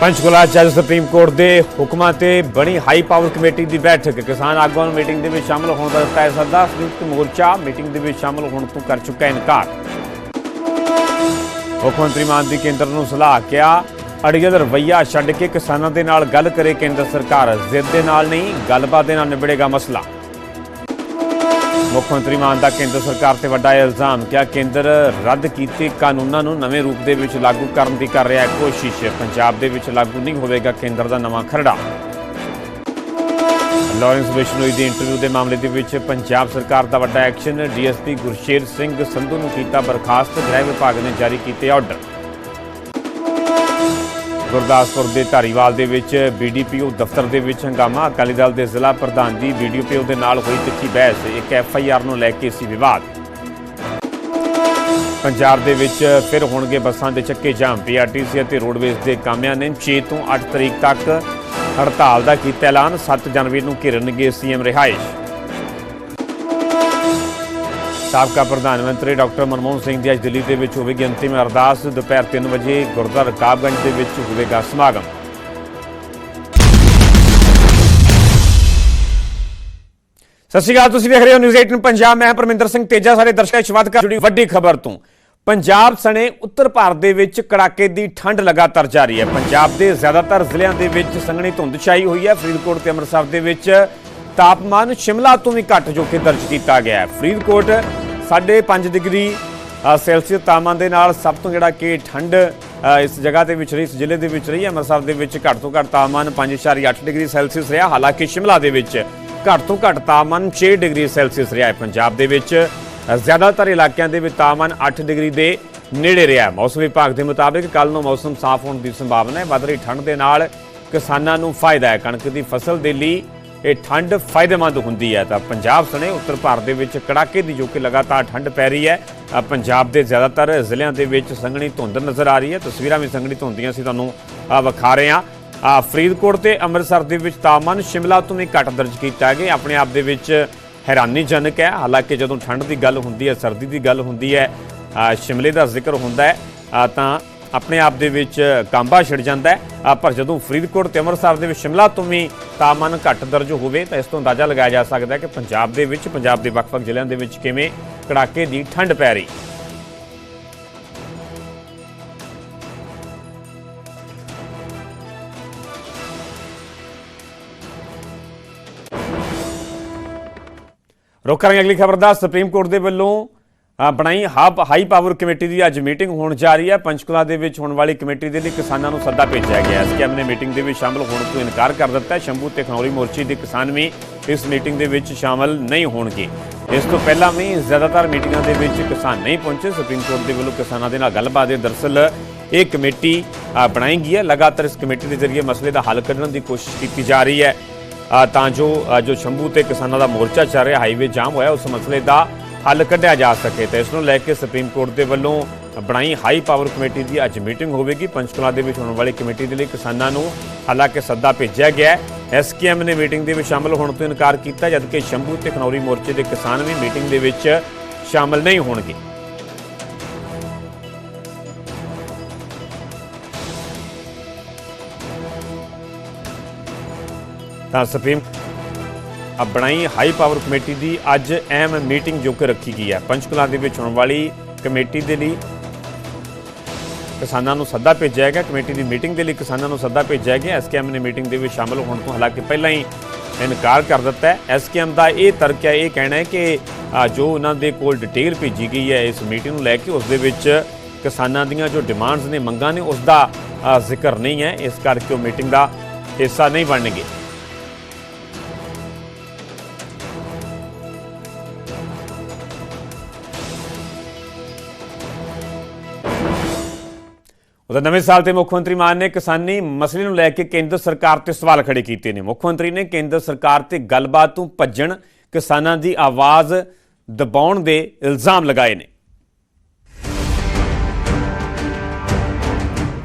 ਪੰਚਕੁਲਾ ਚ ਅੱਜ supreme court ਦੇ ਹੁਕਮਾਂ ਤੇ ਬਣੀ ਹਾਈ ਪਾਵਰ ਕਮੇਟੀ ਦੀ ਬੈਠਕ। ਕਿਸਾਨ ਆਗੂਆਂ ਨੂੰ ਮੀਟਿੰਗ ਦੇ ਵਿੱਚ ਸ਼ਾਮਲ ਹੋਣ ਦਾ ਦਿੱਤਾ ਹੈ ਸੱਦਾ ਸੰਯੁਕਤ ਮੋਰਚਾ ਮੀਟਿੰਗ ਦੇ ਵਿੱਚ ਸ਼ਾਮਲ ਹੋਣ ਤੋਂ ਕਰ ਚੁੱਕਾ ਇਨਕਾਰ। ਮੁੱਖ ਮੰਤਰੀ ਮਾਨ ਦੀ ਕੇਂਦਰ ਨੂੰ ਸਲਾਹ ਕਿਹਾ ਅੜੀਅਲ ਰਵਈਆ ਛੱਡ ਕੇ ਕਿਸਾਨਾਂ ਦੇ ਨਾਲ ਗੱਲ ਕਰੇ ਕੇਂਦਰ ਸਰਕਾਰ। ਜ਼ਿੱਦ ਦੇ ਨਾਲ ਨਹੀਂ, ਗੱਲਬਾਤ ਦੇ ਨਾਲ ਨਿਬੜੇਗਾ ਮਸਲਾ। ਮੁੱਖ ਮੰਤਰੀ ਮਾਨ ਦਾ ਕੇਂਦਰ ਸਰਕਾਰ ਤੇ ਵੱਡਾ ਇਲਜ਼ਾਮ ਕਿਹਾ ਕੇਂਦਰ ਰੱਦ ਕੀਤੇ ਕਾਨੂੰਨਾਂ ਨੂੰ ਨਵੇਂ ਰੂਪ ਦੇ ਵਿੱਚ ਲਾਗੂ ਕਰਨ ਦੀ ਕਰ ਰਿਹਾ ਹੈ ਕੋਸ਼ਿਸ਼? ਪੰਜਾਬ ਦੇ ਵਿੱਚ ਲਾਗੂ ਨਹੀਂ ਹੋਵੇਗਾ ਕੇਂਦਰ ਦਾ ਨਵਾਂ ਖਰੜਾ। ਲਾਰੈਂਸ ਬਿਸ਼ਨੋਈ ਦੀ ਇੰਟਰਵਿਊ ਦੇ ਮਾਮਲੇ ਦੇ ਵਿੱਚ ਪੰਜਾਬ ਸਰਕਾਰ ਦਾ ਵੱਡਾ ਐਕਸ਼ਨ, ਡੀਐਸਪੀ ਗੁਰਸ਼ੇਰ ਸਿੰਘ ਸੰਧੂ ਨੂੰ ਕੀਤਾ ਬਰਖਾਸਤ, ਗ੍ਰਹਿ ਵਿਭਾਗ ਨੇ ਜਾਰੀ ਕੀਤੇ ਆਰਡਰ। ਗੁਰਦਾਸਪੁਰ ਦੇ ਧਾਰੀਵਾਲ ਦੇ ਵਿੱਚ ਬੀਡੀਪੀਓ ਦਫ਼ਤਰ ਦੇ ਵਿੱਚ ਹੰਗਾਮਾ। ਅਕਾਲੀ ਦਲ ਦੇ ਜ਼ਿਲ੍ਹਾ ਪ੍ਰਧਾਨ ਦੀ ਬੀਡੀਪੀਓ ਦੇ ਨਾਲ ਹੋਈ ਤਿੱਖੀ ਬਹਿਸ। ਇੱਕ ਐਫਆਈਆਰ ਨੂੰ ਲੈ ਕੇ ਸੀ ਵਿਵਾਦ। ਪੰਜਾਬ ਦੇ ਵਿੱਚ ਫਿਰ ਹੋਣਗੇ ਬੱਸਾਂ ਦੇ ਚੱਕੇ ਜਾਮ। ਪੀਆਰਟੀਸੀ ਅਤੇ ਰੋਡਵੇਜ਼ ਦੇ ਕਾਮਿਆਂ ਨੇ 6 ਤੋਂ 8 ਤਰੀਕ ਤੱਕ ਹੜਤਾਲ ਦਾ ਕੀਤਾ ਐਲਾਨ। 7 ਜਨਵਰੀ ਨੂੰ ਘਿਰਨਗੇ ਸੀਐਮ ਰਿਹਾਇਸ਼। ਸਾਬਕਾ ਪ੍ਰਧਾਨ ਮੰਤਰੀ ਡਾਕਟਰ ਮਨਮੋਹਨ ਸਿੰਘ ਦੀ ਅੱਜ ਦਿੱਲੀ ਦੇ ਵਿੱਚ ਹੋਵੇਗੀ ਅੰਤਿਮ ਅਰਦਾਸ। ਦੁਪਹਿਰ 3 ਵਜੇ ਗੁਰਦੁਆਰਾ ਰਕਾਬਗੰਜ ਦੇ ਵਿੱਚ ਹੋਵੇਗਾ ਸਮਾਗਮ। ਸਤਿ ਸ਼੍ਰੀ ਅਕਾਲ, ਤੁਸੀਂ ਵੇਖ ਰਹੇ ਹੋ ਨਿਊਜ਼ 18 ਪੰਜਾਬ। ਮੈਂ ਪਰਮਿੰਦਰ ਸਿੰਘ ਤੇਜਾ ਸਾਰੇ ਦਰਸ਼ਕਾਂ ਸ਼ੁਰੂਆਤ ਕਰ ਜੁੜੀ ਵੱਡੀ ਖਬਰ ਤੋਂ, ਪੰਜਾਬ ਸਣੇ ਉੱਤਰ ਭਾਰਤ ਦੇ ਵਿੱਚ ਕੜਾਕੇ ਦੀ ਠੰਡ ਲਗਾਤਾਰ ਜਾਰੀ ਹੈ। ਪੰਜਾਬ ਦੇ ਜ਼ਿਆਦਾਤਰ ਜ਼ਿਲ੍ਹਿਆਂ ਦੇ ਵਿੱਚ ਸੰਘਣੀ ਧੁੰਦ ਛਾਈ ਹੋਈ ਹੈ। ਫਰੀਦਕੋਟ ਤੇ ਅੰਮ੍ਰਿਤਸਰ ਦੇ ਵਿੱਚ ਤਾਪਮਾਨ ਸ਼ਿਮਲਾ ਤੋਂ ਵੀ ਘੱਟ ਜੋ ਕਿ ਦਰਜ ਕੀਤਾ ਗਿਆ ਹੈ। ਫਰੀਦਕੋਟ 5.5 ਡਿਗਰੀ ਸੈਲਸੀਅਸ ਤਾਪਮਾਨ ਦੇ ਨਾਲ ਸਭ ਤੋਂ ਜਿਹੜਾ ਕਿ ਠੰਡ ਇਸ ਜਗ੍ਹਾ ਦੇ ਵਿੱਚ ਰਹੀ, ਇਸ ਜ਼ਿਲ੍ਹੇ ਦੇ ਵਿੱਚ ਰਹੀ ਹੈ ਅੰਮ੍ਰਿਤਸਰ ਦੇ ਵਿੱਚ ਘੱਟ ਤੋਂ ਘੱਟ ਤਾਪਮਾਨ 5.8 ਡਿਗਰੀ ਸੈਲਸੀਅਸ ਰਿਹਾ, ਹਾਲਾਂਕਿ ਸ਼ਿਮਲਾ ਦੇ ਵਿੱਚ ਘੱਟ ਤੋਂ ਘੱਟ ਤਾਪਮਾਨ 6 ਡਿਗਰੀ ਸੈਲਸੀਅਸ ਰਿਹਾ ਹੈ। ਪੰਜਾਬ ਦੇ ਵਿੱਚ ਜ਼ਿਆਦਾਤਰ ਇਲਾਕਿਆਂ ਦੇ ਵਿੱਚ ਤਾਪਮਾਨ 8 ਡਿਗਰੀ ਦੇ ਨੇੜੇ ਰਿਹਾ ਮੌਸਮ ਵਿਭਾਗ ਦੇ ਮੁਤਾਬਿਕ ਕੱਲ ਨੂੰ ਮੌਸਮ ਸਾਫ਼ ਹੋਣ ਦੀ ਸੰਭਾਵਨਾ ਹੈ। ਵੱਧ ਰਹੀ ਠੰਡ ਦੇ ਨਾਲ ਕਿਸਾਨਾਂ ਨੂੰ ਫਾਇਦਾ ਹੈ। ਕਣਕ ਦੀ ਫਸਲ ਦੇ ਲਈ ਇਹ ਠੰਡ ਫਾਇਦੇਮੰਦ ਹੁੰਦੀ ਹੈ। ਤਾਂ ਪੰਜਾਬ ਸਣੇ ਉੱਤਰ ਭਾਰਤ ਦੇ ਵਿੱਚ ਕੜਾਕੇ ਦੀ ਜੋ ਕਿ ਲਗਾਤਾਰ ਠੰਡ ਪੈ ਰਹੀ ਹੈ ਪੰਜਾਬ ਦੇ ਜ਼ਿਆਦਾਤਰ ਜ਼ਿਲ੍ਹਿਆਂ ਦੇ ਵਿੱਚ ਸੰਘਣੀ ਧੁੰਦ ਨਜ਼ਰ ਆ ਰਹੀ ਹੈ। ਤਸਵੀਰਾਂ ਵੀ ਸੰਘਣੀ ਧੁੰਦ ਦੀਆਂ ਅਸੀਂ ਤੁਹਾਨੂੰ ਵਿਖਾ ਰਹੇ ਹਾਂ। ਅ, ਫਰੀਦਕੋਟ ਤੇ ਅੰਮ੍ਰਿਤਸਰ ਦੇ ਵਿੱਚ ਤਾਪਮਾਨ ਸ਼ਿਮਲਾ ਤੋਂ ਵੀ ਘੱਟ ਦਰਜ ਕੀਤਾ ਗਿਆ। ਆਪਣੇ ਆਪ ਦੇ ਵਿੱਚ ਹੈਰਾਨੀਜਨਕ ਹੈ। ਹਾਲਾਂਕਿ ਜਦੋਂ ਠੰਡ ਦੀ ਗੱਲ ਹੁੰਦੀ ਹੈ ਸਰਦੀ ਦੀ ਗੱਲ ਹੁੰਦੀ ਹੈ ਸ਼ਿਮਲੇ ਦਾ ਜ਼ਿਕਰ ਹੁੰਦਾ ਹੈ ਤਾਂ ਆਪਣੇ ਆਪ ਦੇ ਵਿੱਚ ਕਾਂਬਾ ਛਿੜ ਜਾਂਦਾ ਹੈ। ਪਰ ਜਦੋਂ ਫਰੀਦਕੋਟ ਤੇ ਅੰਮ੍ਰਿਤਸਰ ਦੇ ਵਿੱਚ ਸ਼ਿਮਲਾ ਤੋਂ ਵੀ ਤਾਪਮਾਨ ਘੱਟ ਦਰਜ ਹੋਵੇ, ਤਾਂ ਇਸ ਤੋਂ ਅੰਦਾਜ਼ਾ ਲਗਾਇਆ ਜਾ ਸਕਦਾ ਹੈ ਕਿ ਪੰਜਾਬ ਦੇ ਵਿੱਚ, ਪੰਜਾਬ ਦੇ ਵੱਖ-ਵੱਖ ਜ਼ਿਲ੍ਹਿਆਂ ਦੇ ਵਿੱਚ ਕਿਵੇਂ ਕੜਾਕੇ ਦੀ ਠੰਡ ਪੈ ਰਹੀ। ਰੁਕ ਕਰਾਂਗੇ ਅਗਲੀ ਖਬਰ ਦਾ। ਸੁਪਰੀਮ ਕੋਰਟ ਦੇ ਵੱਲੋਂ ਬਣਾਈ ਹਾਬ ਹਾਈ ਪਾਵਰ ਕਮੇਟੀ ਦੀ ਅੱਜ ਮੀਟਿੰਗ ਹੋਣ ਜਾ ਰਹੀ ਹੈ। ਪੰਚਕੁਲਾ ਦੇ ਵਿੱਚ ਹੋਣ ਵਾਲੀ ਕਮੇਟੀ ਦੇ ਲਈ ਕਿਸਾਨਾਂ ਨੂੰ ਸੱਦਾ ਭੇਜਿਆ ਗਿਆ ਹੈ। ਐਸਕੇਐਮ ਨੇ ਮੀਟਿੰਗ ਦੇ ਵਿੱਚ ਸ਼ਾਮਲ ਹੋਣ ਤੋਂ ਇਨਕਾਰ ਕਰ ਦਿੱਤਾ ਹੈ। ਸ਼ੰਭੂ ਤੇ ਖਨੌਰੀ ਮੋਰਚੇ ਦੇ ਕਿਸਾਨ ਵੀ ਇਸ ਮੀਟਿੰਗ ਦੇ ਵਿੱਚ ਸ਼ਾਮਲ ਨਹੀਂ ਹੋਣਗੇ। ਇਸ ਤੋਂ ਪਹਿਲਾਂ ਵੀ ਜ਼ਿਆਦਾਤਰ ਮੀਟਿੰਗਾਂ ਦੇ ਵਿੱਚ ਕਿਸਾਨ ਨਹੀਂ ਪਹੁੰਚੇ। ਸੁਪਰੀਮ ਕੋਰਟ ਦੇ ਵੱਲੋਂ ਕਿਸਾਨਾਂ ਦੇ ਨਾਲ ਗੱਲਬਾਤ ਦੇ ਦਰਸਲ ਇਹ ਕਮੇਟੀ ਬਣਾਈ ਗਈ ਹੈ। ਲਗਾਤਾਰ ਇਸ ਕਮੇਟੀ ਦੇ ਜ਼ਰੀਏ ਮਸਲੇ ਦਾ ਹੱਲ ਕੱਢਣ ਦੀ ਕੋਸ਼ਿਸ਼ ਕੀਤੀ ਜਾ ਰਹੀ ਹੈ। ਤਾਂ ਜੋ ਜੋ ਸ਼ੰਭੂ ਤੇ ਕਿਸਾਨਾਂ ਦਾ ਮੋਰਚਾ ਚੱਲ ਰਿਹਾ, ਹਾਈਵੇ ਜਾਮ ਹੋਇਆ, ਉਸ ਮਸਲੇ ਦਾ ਹੱਲ ਕੱਢਿਆ ਜਾ ਸਕੇ ਤੇ ਇਸ ਨੂੰ ਲੈ ਕੇ ਸੁਪਰੀਮ ਕੋਰਟ ਦੇ ਵੱਲੋਂ ਬਣਾਈ ਹਾਈ ਪਾਵਰ ਕਮੇਟੀ ਦੀ ਅੱਜ ਮੀਟਿੰਗ ਹੋਵੇਗੀ। ਪੰਚਕੁਲਾ ਦੇ ਵਿੱਚ ਹੋਣ ਵਾਲੀ ਕਮੇਟੀ ਦੇ ਲਈ ਕਿਸਾਨਾਂ ਨੂੰ ਹਾਲਾਂਕਿ ਸੱਦਾ ਭੇਜਿਆ ਗਿਆ ਹੈ। ਐਸਕੇਐਮ ਨੇ ਮੀਟਿੰਗ ਦੇ ਵਿੱਚ ਸ਼ਾਮਲ ਹੋਣ ਤੋਂ ਇਨਕਾਰ ਕੀਤਾ, ਜਦਕਿ ਸ਼ੰਭੂ ਤੇ ਖਨੌਰੀ ਮੋਰਚੇ ਦੇ ਕਿਸਾਨ ਵੀ ਮੀਟਿੰਗ ਦੇ ਵਿੱਚ ਸ਼ਾਮਲ ਨਹੀਂ ਹੋਣਗੇ। ਤਾਂ ਸੁਪਰੀਮ ਬਣਾਈ ਹਾਈ ਪਾਵਰ ਕਮੇਟੀ ਦੀ ਅੱਜ ਅਹਿਮ ਮੀਟਿੰਗ ਜੋ ਕਿ ਰੱਖੀ ਗਈ ਹੈ। ਪੰਚਕੁਲਾ ਦੇ ਵਿੱਚ ਹੋਣ ਵਾਲੀ ਕਮੇਟੀ ਦੇ ਲਈ ਕਿਸਾਨਾਂ ਨੂੰ ਸੱਦਾ ਭੇਜਿਆ ਗਿਆ। ਕਮੇਟੀ ਦੀ ਮੀਟਿੰਗ ਦੇ ਲਈ ਕਿਸਾਨਾਂ ਨੂੰ ਸੱਦਾ ਭੇਜਿਆ ਗਿਆ। ਐਸਕੇਐਮ ਨੇ ਮੀਟਿੰਗ ਦੇ ਵਿੱਚ ਸ਼ਾਮਲ ਹੋਣ ਤੋਂ ਹਾਲਾਂਕਿ ਪਹਿਲਾਂ ਹੀ ਇਨਕਾਰ ਕਰ ਦਿੱਤਾ ਹੈ। ਐਸਕੇਐਮ ਦਾ ਇਹ ਤਰਕ ਹੈ, ਇਹ ਕਹਿਣਾ ਹੈ ਕਿ ਜੋ ਉਹਨਾਂ ਦੇ ਕੋਲ ਡਿਟੇਲ ਭੇਜੀ ਗਈ ਹੈ ਇਸ ਮੀਟਿੰਗ ਨੂੰ ਲੈ ਕੇ, ਉਸ ਦੇ ਵਿੱਚ ਕਿਸਾਨਾਂ ਦੀਆਂ ਜੋ ਡਿਮਾਂਡਸ ਨੇ, ਮੰਗਾਂ ਨੇ, ਉਸ ਦਾ ਜ਼ਿਕਰ ਨਹੀਂ ਹੈ। ਇਸ ਕਰਕੇ ਉਹ ਮੀਟਿੰਗ ਦਾ ਹਿੱਸਾ ਨਹੀਂ ਬਣਨਗੇ। ਉਧਰ ਨਵੇਂ ਸਾਲ ਤੇ ਮੁੱਖ ਮੰਤਰੀ ਮਾਨ ਨੇ ਕਿਸਾਨੀ ਮਸਲੇ ਨੂੰ ਲੈ ਕੇ ਕੇਂਦਰ ਸਰਕਾਰ ਤੇ ਸਵਾਲ ਖੜੇ ਕੀਤੇ ਨੇ। ਮੁੱਖ ਮੰਤਰੀ ਨੇ ਕੇਂਦਰ ਸਰਕਾਰ ਤੇ ਗੱਲਬਾਤ ਤੋਂ ਭੱਜਣ ਕਿਸਾਨਾਂ ਦੀ ਆਵਾਜ਼ ਦਬਾਉਣ ਦੇ ਇਲਜ਼ਾਮ ਲਗਾਏ ਨੇ।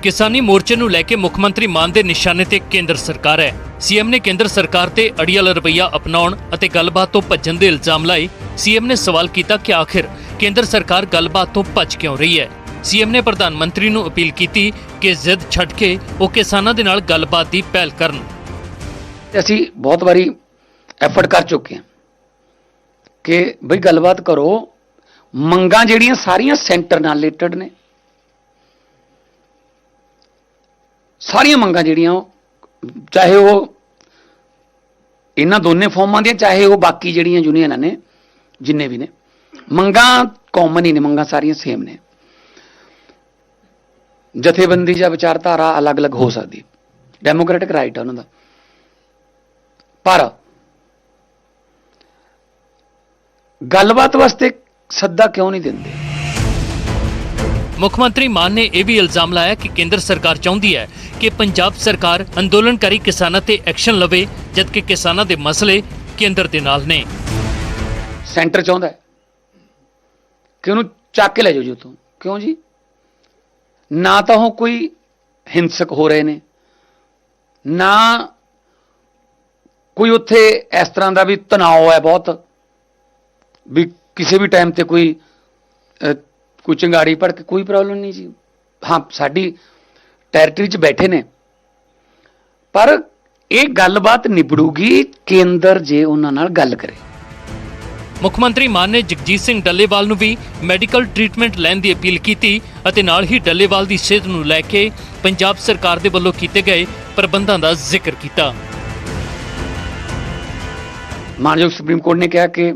ਕਿਸਾਨੀ ਮੋਰਚੇ ਨੂੰ ਲੈ ਕੇ ਮੁੱਖ ਮੰਤਰੀ ਮਾਨ ਦੇ ਨਿਸ਼ਾਨੇ ਤੇ ਕੇਂਦਰ ਸਰਕਾਰ ਹੈ। ਸੀਐਮ ਨੇ ਕੇਂਦਰ ਸਰਕਾਰ ਤੇ ਅੜੀਅਲ ਰਵਈਆ ਅਪਣਾਉਣ ਅਤੇ ਗੱਲਬਾਤ ਤੋਂ ਭੱਜਣ ਦੇ ਇਲਜ਼ਾਮ ਲਾਏ। ਸੀਐਮ ਨੇ ਸਵਾਲ ਕੀਤਾ ਕਿ ਆਖਿਰ ਕੇਂਦਰ ਸਰਕਾਰ ਗੱਲਬਾਤ ਤੋਂ ਭੱਜ ਕਿਉਂ ਰਹੀ ਹੈ? ਸੀਐਮ ਨੇ ਪ੍ਰਧਾਨ ਮੰਤਰੀ ਨੂੰ ਅਪੀਲ ਕੀਤੀ ਕਿ ਜ਼ਿੱਦ ਛੱਡ ਕੇ ਉਹ ਕਿਸਾਨਾਂ ਦੇ ਨਾਲ ਗੱਲਬਾਤ ਦੀ ਪਹਿਲ ਕਰਨ। ਅਸੀਂ ਬਹੁਤ ਵਾਰੀ ਐਫਰਟ ਕਰ ਚੁੱਕੇ ਹਾਂ ਕਿ ਬਈ ਗੱਲਬਾਤ ਕਰੋ, ਮੰਗਾਂ ਜਿਹੜੀਆਂ ਸਾਰੀਆਂ ਸੈਂਟਰ ਨਾਲ ਰਿਲੇਟਡ ਨੇ। ਸਾਰੀਆਂ ਮੰਗਾਂ ਜਿਹੜੀਆਂ ਉਹ, ਚਾਹੇ ਉਹ ਇਹਨਾਂ ਦੋਨੇ ਫਾਰਮਾਂ ਦੀਆਂ, ਚਾਹੇ ਉਹ ਬਾਕੀ ਜਿਹੜੀਆਂ ਯੂਨੀਅਨਾਂ ਨੇ, ਜਿੰਨੇ ਵੀ ਨੇ, ਮੰਗਾਂ ਕਾਮਨ ਹੀ ਨੇ, ਮੰਗਾਂ ਸਾਰੀਆਂ ਸੇਮ ਨੇ। ਜਥੇਬੰਦੀ ਜਾਂ ਵਿਚਾਰਧਾਰਾ ਅਲੱਗ-ਅਲੱਗ ਹੋ ਸਕਦੀ ਡੈਮੋਕ੍ਰੈਟਿਕ ਰਾਈਟ ਹੈ ਉਹਨਾਂ ਦਾ। ਪਰ ਗੱਲਬਾਤ ਵਾਸਤੇ ਸੱਦਾ ਕਿਉਂ ਨਹੀਂ ਦਿੰਦੇ? ਮੁੱਖ ਮੰਤਰੀ ਮਾਨ ਨੇ ਇਹ ਵੀ ਇਲਜ਼ਾਮ ਲਾਇਆ ਕਿ ਕੇਂਦਰ ਸਰਕਾਰ ਚਾਹੁੰਦੀ ਹੈ ਕਿ ਪੰਜਾਬ ਸਰਕਾਰ ਅੰਦੋਲਨਕਾਰੀ ਕਿਸਾਨਾਂ ਤੇ ਐਕਸ਼ਨ ਲਵੇ ਜਦਕਿ ਕਿਸਾਨਾਂ ਦੇ ਮਸਲੇ ਕੇਂਦਰ ਦੇ ਨਾਲ ਨੇ। ਸੈਂਟਰ ਚਾਹੁੰਦਾ ਕਿ ਉਹਨੂੰ ਚੱਕ ਕੇ ਲੈ ਜਾਓ ਜੀ ਉੱਥੋਂ। ਕਿਉਂ ਜੀ? ਨਾ ਤਾਂ ਉਹ ਕੋਈ ਹਿੰਸਕ ਹੋ ਰਹੇ ਨੇ, ਨਾ ਕੋਈ ਉੱਥੇ ਇਸ ਤਰ੍ਹਾਂ ਦਾ ਵੀ ਤਣਾਅ ਹੈ ਬਹੁਤ, ਵੀ ਕਿਸੇ ਵੀ ਟਾਈਮ ਤੇ ਕੋਈ ਕੋਈ ਚੰਗਾੜੀ ਭੜ ਕੇ ਕੋਈ ਪ੍ਰੋਬਲਮ ਨਹੀਂ ਜੀ। ਹਾਂ, ਸਾਡੀ ਟੈਰੀਟਰੀ 'ਚ ਬੈਠੇ ਨੇ। ਪਰ ਇਹ ਗੱਲਬਾਤ ਨਿਬੜੂਗੀ ਕੇਂਦਰ ਜੇ ਉਹਨਾਂ ਨਾਲ ਗੱਲ ਕਰੇ। ਮੁੱਖ ਮੰਤਰੀ ਮਾਨ ਨੇ ਜਗਜੀਤ ਸਿੰਘ ਡੱਲੇਵਾਲ ਨੂੰ ਵੀ ਮੈਡੀਕਲ ਟ੍ਰੀਟਮੈਂਟ ਲੈਣ ਦੀ ਅਪੀਲ ਕੀਤੀ ਅਤੇ ਨਾਲ ਹੀ ਡੱਲੇਵਾਲ ਦੀ ਸਿਹਤ ਨੂੰ ਲੈ ਕੇ ਪੰਜਾਬ ਸਰਕਾਰ ਦੇ ਵੱਲੋਂ ਕੀਤੇ ਗਏ ਪ੍ਰਬੰਧਾਂ ਦਾ ਜ਼ਿਕਰ ਕੀਤਾ। ਮਾਨਯੋਗ ਸੁਪਰੀਮ ਕੋਰਟ ਨੇ ਕਿਹਾ ਕਿ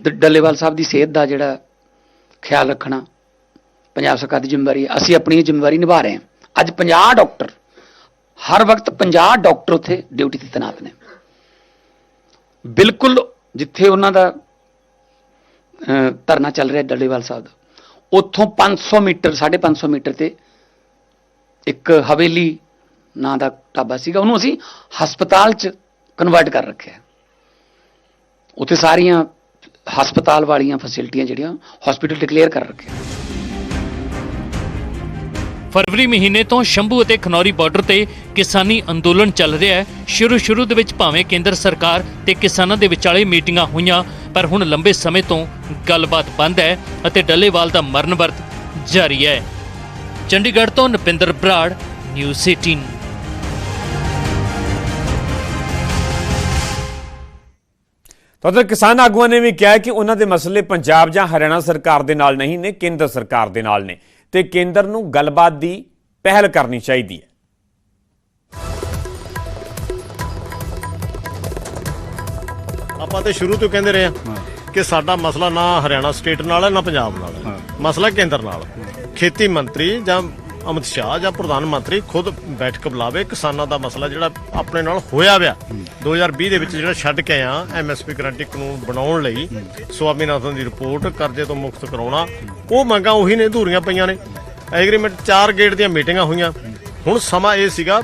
ਡੱਲੇਵਾਲ ਸਾਹਿਬ ਦੀ ਸਿਹਤ ਦਾ ਜਿਹੜਾ ਖਿਆਲ ਰੱਖਣਾ ਪੰਜਾਬ ਸਰਕਾਰ ਦੀ ਜ਼ਿੰਮੇਵਾਰੀ ਹੈ। ਅਸੀਂ ਆਪਣੀ ਜ਼ਿੰਮੇਵਾਰੀ ਨਿਭਾ ਰਹੇ ਹਾਂ। ਅੱਜ 50 ਡਾਕਟਰ, ਹਰ ਵਕਤ 50 ਡਾਕਟਰ ਉੱਥੇ ਡਿਊਟੀ ਤੇ ਤੈਨਾਤ ਨੇ। ਬਿਲਕੁਲ ਜਿੱਥੇ ਉਹਨਾਂ ਦਾ ਧਰਨਾ ਚੱਲ ਰਿਹਾ ਡੱਲੇਵਾਲ ਸਾਹਿਬ ਦਾ। ਉੱਥੋਂ 500 ਮੀਟਰ 550 ਮੀਟਰ ਤੇ ਇੱਕ ਹਵੇਲੀ ਨਾਂ ਦਾ ਢਾਬਾ ਸੀਗਾ। ਉਹਨੂੰ ਅਸੀਂ ਹਸਪਤਾਲ 'ਚ ਕਨਵਰਟ ਕਰ ਰੱਖਿਆ। ਉੱਥੇ ਸਾਰੀਆਂ ਹਸਪਤਾਲ ਵਾਲੀਆਂ ਫੈਸਿਲਿਟੀਆਂ ਜਿਹੜੀਆਂ ਹਸਪੀਟਲ ਡਿਕਲੇਅਰ ਕਰ ਰੱਖਿਆ। ਫਰਵਰੀ ਮਹੀਨੇ ਤੋਂ ਸ਼ੰਭੂ ਅਤੇ ਖਨੌਰੀ ਬਾਰਡਰ ਤੇ ਕਿਸਾਨੀ ਅੰਦੋਲਨ ਚੱਲ ਰਿਹਾ ਹੈ। ਸ਼ੁਰੂ ਸ਼ੁਰੂ ਦੇ ਵਿੱਚ ਭਾਵੇਂ ਕੇਂਦਰ ਸਰਕਾਰ ਤੇ ਕਿਸਾਨਾਂ ਦੇ ਵਿਚਾਲੇ ਮੀਟਿੰਗਾਂ ਹੋਈਆਂ, ਪਰ ਹੁਣ ਲੰਬੇ ਸਮੇਂ ਤੋਂ ਗੱਲਬਾਤ ਬੰਦ ਹੈ ਅਤੇ ਡੱਲੇਵਾਲ ਦਾ ਮਰਨ ਵਰਤ ਜਾਰੀ ਹੈ। ਚੰਡੀਗੜ੍ਹ ਤੋਂ ਨਪਿੰਦਰ ਬਰਾੜ ਨਿਊਜ਼ 18 ਤਾਂ ਕਿਸਾਨ ਆਗੂਆਂ ਨੇ ਵੀ ਕਿਹਾ ਕਿ ਉਹਨਾਂ ਦੇ ਮਸਲੇ ਪੰਜਾਬ ਜਾਂ ਹਰਿਆਣਾ ਸਰਕਾਰ ਦੇ ਨਾਲ ਨਹੀਂ ਨੇ, ਕੇਂਦਰ ਸਰਕਾਰ ਦੇ ਨਾਲ ਨੇ। ਤੇ ਕੇਂਦਰ ਨੂੰ ਗੱਲਬਾਤ ਦੀ ਪਹਿਲ ਕਰਨੀ ਚਾਹੀਦੀ ਹੈ। ਆਪਾਂ ਤੇ ਸ਼ੁਰੂ ਤੋਂ ਕਹਿੰਦੇ ਰਹੇ ਹਾਂ ਕਿ ਸਾਡਾ ਮਸਲਾ ਨਾ ਹਰਿਆਣਾ ਸਟੇਟ ਨਾਲ ਹੈ ਨਾ ਪੰਜਾਬ ਨਾਲ ਹੈ। ਮਸਲਾ ਕੇਂਦਰ ਨਾਲ। ਖੇਤੀ ਮੰਤਰੀ ਜਾਂ ਅਮਿਤ ਸ਼ਾਹ ਜਾਂ ਪ੍ਰਧਾਨ ਮੰਤਰੀ ਖੁਦ ਬੈਠਕ ਬੁਲਾਵੇ। ਕਿਸਾਨਾਂ ਦਾ ਮਸਲਾ ਜਿਹੜਾ ਆਪਣੇ ਨਾਲ ਹੋਇਆ ਵਿਆ 2020 ਦੇ ਵਿੱਚ ਜਿਹੜਾ ਛੱਡ ਕੇ ਆਇਆ ਐਮਐਸਪੀ ਗਰੰਟੀ ਕਾਨੂੰਨ ਬਣਾਉਣ ਲਈ। ਸਵਾਮੀਨਾਥਨ ਦੀ ਰਿਪੋਰਟ ਕਰਜ਼ੇ ਤੋਂ ਮੁਕਤ ਕਰਾਉਣਾ। ਉਹ ਮੰਗਾਂ ਉਹੀ ਨੇ ਅਧੂਰੀਆਂ ਪਈਆਂ ਨੇ। ਐਗਰੀਮੈਂਟ ਚਾਰ ਗੇਟ ਦੀਆਂ ਮੀਟਿੰਗਾਂ ਹੋਈਆਂ। ਹੁਣ ਸਮਾਂ ਇਹ ਸੀਗਾ